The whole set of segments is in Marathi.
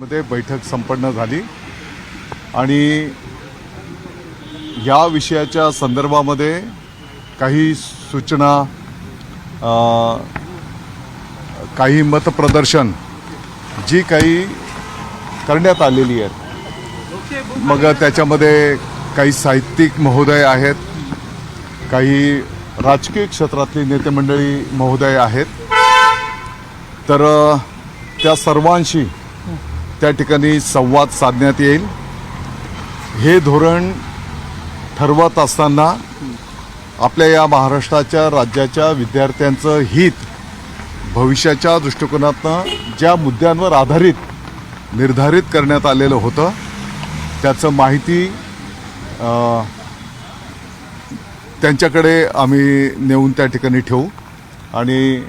मध्ये बैठक संपन्न झाली. आणि या विषयाच्या संदर्भामध्ये काही सूचना काही मतप्रदर्शन जी काही करण्यात आलेली आहेत. मग त्याच्यामध्ये काही साहित्यिक महोदय आहेत काही राजकीय क्षेत्रातली नेते मंडळी महोदय आहेत. तर त्या सर्वांशी त्या ठिकाणी संवाद साधण्यात येईल. हे धोरण ठरवत असताना आपल्या या महाराष्ट्राच्या राज्याच्या विद्यार्थ्यांचं हित भविष्याच्या दृष्टिकोनातनं ज्या मुद्द्यांवर आधारित निर्धारित करण्यात आलेलं होतं त्याचं माहिती त्यांच्याकडे आम्ही नेऊन त्या ठिकाणी ठेवू. आणि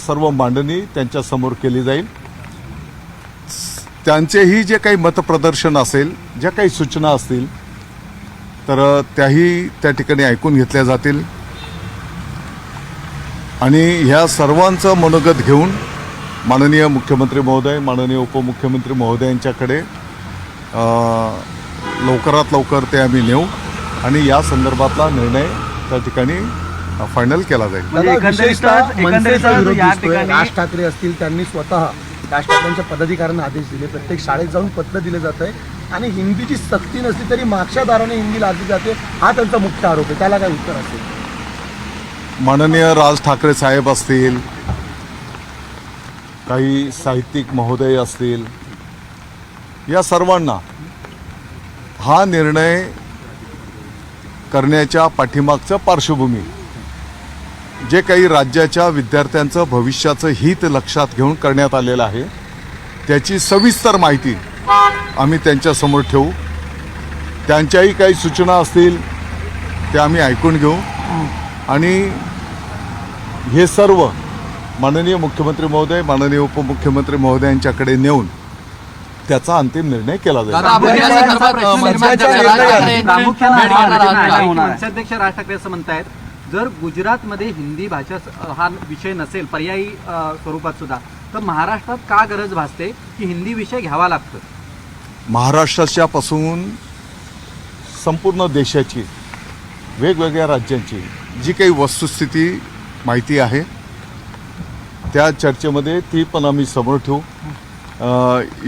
सर्व मांडणी त्यांच्यासमोर केली जाईल. त्यांचेही जे काही मतप्रदर्शन असेल ज्या काही सूचना असतील तर त्याही त्या ठिकाणी ऐकून घेतल्या जातील. आणि ह्या सर्वांचं मनोगत घेऊन माननीय मुख्यमंत्री महोदय माननीय उपमुख्यमंत्री महोदयांच्याकडे अ, लवकरात लवकर ते आम्ही नेऊ आणि या संदर्भातला निर्णय त्या ठिकाणी फायनल केला जाईल. म्हणजे राज ठाकरे असतील त्यांनी स्वतः राज ठाकरेंच्या पदाधिकाऱ्यांना आदेश दिले. प्रत्येक शाळेत जाऊन पत्र दिले जात आहे. आणि हिंदीची सक्ती नसली तरी मागच्या दाराने हिंदी लादली जाते. हा त्यांचा मुख्य आरोप आहे. त्याला काय उत्तर असेल? माननीय राज ठाकरे साहेब असतील काही साहित्यिक महोदय असतील या सर्वांना हा निर्णय करण्याच्या पाठीमागचं पार्श्वभूमी जे काही राज्याच्या विद्यार्थ्यांचं भविष्याचं हित लक्षात घेऊन करण्यात आलेलं आहे त्याची सविस्तर माहिती आम्ही त्यांच्यासमोर ठेवू. त्यांच्याही काही सूचना असतील त्या आम्ही ऐकून घेऊ. आणि हे सर्व माननीय मुख्यमंत्री महोदय माननीय उपमुख्यमंत्री महोदयांच्याकडे नेऊन त्याचा अंतिम निर्णय केला जाईल. हा राज ठाकरे असं म्हणतायत. जर गुजरातमध्ये हिंदी भाषा हा विषय नसेल पर्यायी स्वरूपात सुद्धा तर महाराष्ट्रात का गरज भासते की हिंदी विषय घ्यावा लागतो? महाराष्ट्राच्या पासून संपूर्ण देशाची वेगवेगळ्या राज्यांची जी काही वस्तुस्थिती माहिती आहे त्या चर्चेमध्ये ती पण आम्ही समोर ठेवू.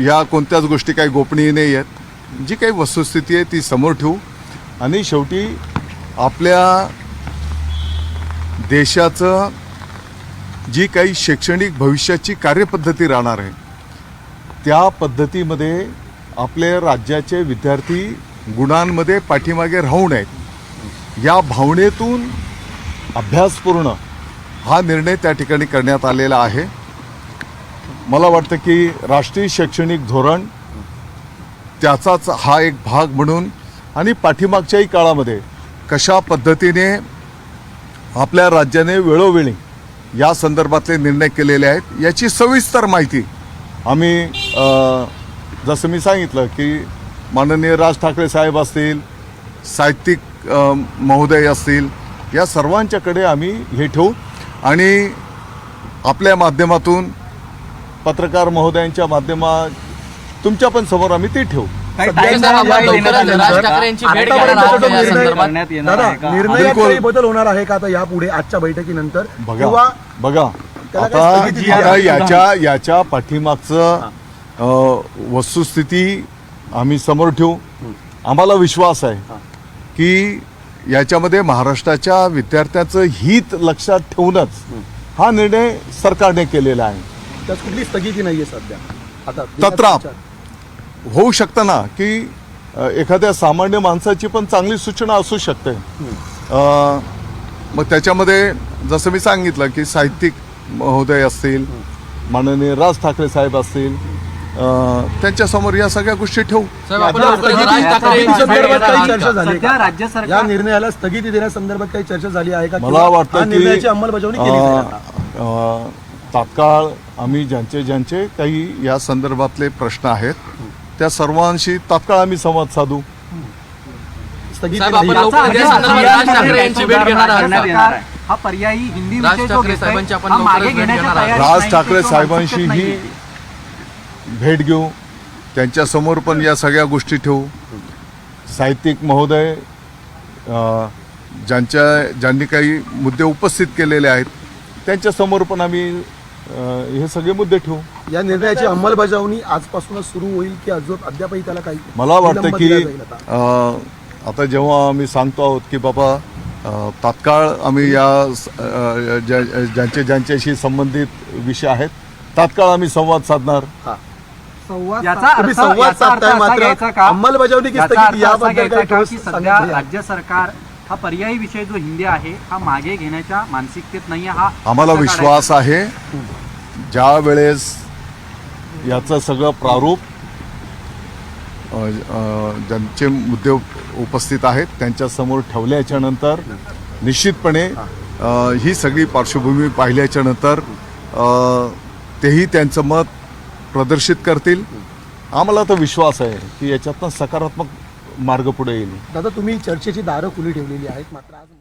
या कोणत्याच गोष्टी काही गोपनीय नाही आहेत. जी काही वस्तुस्थिती आहे ती समोर ठेवू. आणि शेवटी आपल्या देशाचं जी काही शैक्षणिक भविष्याची कार्यपद्धती राहणार आहे त्या पद्धतीमध्ये आपले राज्याचे विद्यार्थी गुणांमध्ये पाठीमागे राहू नयेत. या भावनेतून अभ्यासपूर्ण हा निर्णय त्या ठिकाणी करण्यात आलेला आहे. मला वाटतं की राष्ट्रीय शैक्षणिक धोरण त्याचाच हा एक भाग म्हणून आणि पाठीमागच्याही काळामध्ये कशा पद्धतीने आपल्या राज्याने वेळोवेळी या संदर्भातले निर्णय केलेले आहेत. याची सविस्तर माहिती आम्ही जसं मी सांगितलं की माननीय राज ठाकरे साहेब असतील साहित्यिक महोदय असतील या सर्वांच्याकडे आम्ही हे ठेवू. आणि आपल्या माध्यमातून पत्रकार महोदयांच्या माध्यमात तुमच्या पण समोर आम्ही ते ठेवू. निर्णय बदल होणार आहे का आता यापुढे आजच्या बैठकीनंतर? बघा बघा आता? याच्या याच्या पाठीमागचं अ, वस्तुस्थिती आम्ही समोर ठेवू. आम्हाला विश्वास आहे की याच्यामध्ये महाराष्ट्राच्या विद्यार्थ्याचं हित लक्षात ठेवूनच हा निर्णय सरकारने केलेला आहे. त्यात कुठली स्थगिती नाहीये सध्या. आता तत्राप. होऊ शकतं ना की एखाद्या सामान्य माणसाची पण चांगली सूचना असू शकते. अ, मग त्याच्यामध्ये जसं मी सांगितलं की साहित्यिक महोदय असतील माननीय राज ठाकरे साहेब असतील अ, त्यांच्यासमोर या सगळ्या गोष्टी ठेवू. साहेब, आपण या निर्णयाला स्थगिती देण्यासंदर्भात काही चर्चा झाली आहे का? मला वाटतं की निर्णयाची अंमलबजावणी तात्काळ आम्ही ज्यांचे ज्यांचे काही या संदर्भातले प्रश्न आहेत त्या सर्वांशी तात्काळ आम्ही संवाद साधू साहेब, आपण या संदर्भात राज ठाकरे यांची भेट घेणार आहात करण्यात का? येणार आहे. हा पर्यायी हिंदी राज विषय जो ठाकरे घेतोय, साहेबांची आपण हा लवकरच मागे भेट घेण्याच्या घेणार आहोत. तयारीत राज नाही, ठाकरे तो साहेबांशी मानसिकच ही नाहीये. भेट घेऊ त्यांच्यासमोर पण या सगळ्या गोष्टी ठेवू साहित्यिक महोदय अ, ज्यांच्या ज्यांनी काही मुद्दे उपस्थित केलेले आहेत त्यांच्यासमोर पण आम्ही हे सगळे मुद्दे ठेवू या निर्णयाची अंमलबजावणी आजपासूनच सुरू होईल की अजून अद्यापही त्याला काही मला वाटतं की आता? जेव्हा आम्ही सांगतो आहोत की बाबा तात्काळ आम्ही या ज्यांचे ज्यांच्याशी संबंधित विषय आहेत तात्काळ आम्ही संवाद साधणार हा. याचा अर्थ तुम्ही संवाद अंमलबजावणी सध्या? राज्य सरकार हा पर्यायी विषय जो हिंदी आहे हा मागे घेण्याच्या मानसिकतेत नाही हा आम्हाला विश्वास आहे. ज्या वेळेस याचं सगळं प्रारूप ज्यांचे मुद्दे उपस्थित आहेत त्यांच्यासमोर ठेवल्याच्या नंतर निश्चितपणे ही. सगळी पार्श्वभूमी पाहिल्याच्या नंतर तेही त्यांचं मत प्रदर्शित करतील. आम्हाला तर विश्वास आहे की याच्यातनं सकारात्मक मार्ग पुढे येईल. दादा तुम्ही चर्चेची दारं खुली ठेवलेली आहेत मात्र आज